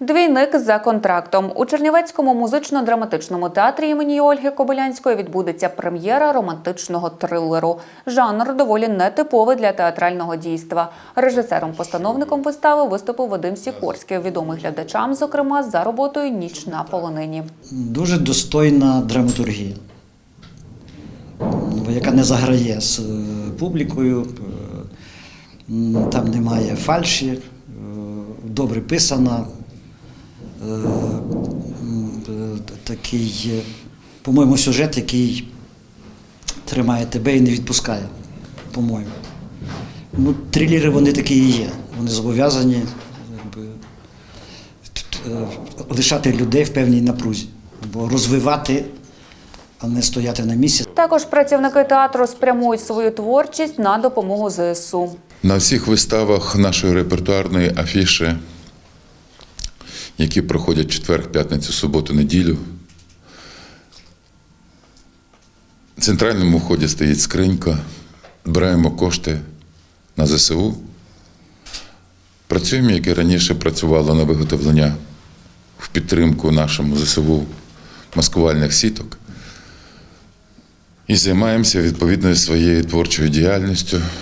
Двійник за контрактом у Чернівецькому музично-драматичному театрі імені Ольги Кобилянської відбудеться прем'єра романтичного трилеру. Жанр доволі нетиповий для театрального дійства. Режисером-постановником вистави виступив Вадим Сікорський, відомий глядачам, зокрема за роботою Ніч на полонині. Дуже достойна драматургія, яка не заграє з е, публікою, е, там немає фальші, е, добре писана. Е, Такий, е, по-моєму, сюжет, який тримає тебе і не відпускає, по-моєму. Ну, трилери вони такі і є. Вони зобов'язані якби, е, лишати людей в певній напрузі, або розвивати, а не стояти на місці. Також працівники театру спрямують свою творчість на допомогу ЗСУ. На всіх виставах нашої репертуарної афіши, які проходять четвер, п'ятницю, суботу, неділю, в центральному вході стоїть скринька, збираємо кошти на ЗСУ. Працюємо, як і раніше працювало на виготовлення в підтримку нашому ЗСУ маскувальних сіток. І займаємося відповідною своєю творчою діяльністю.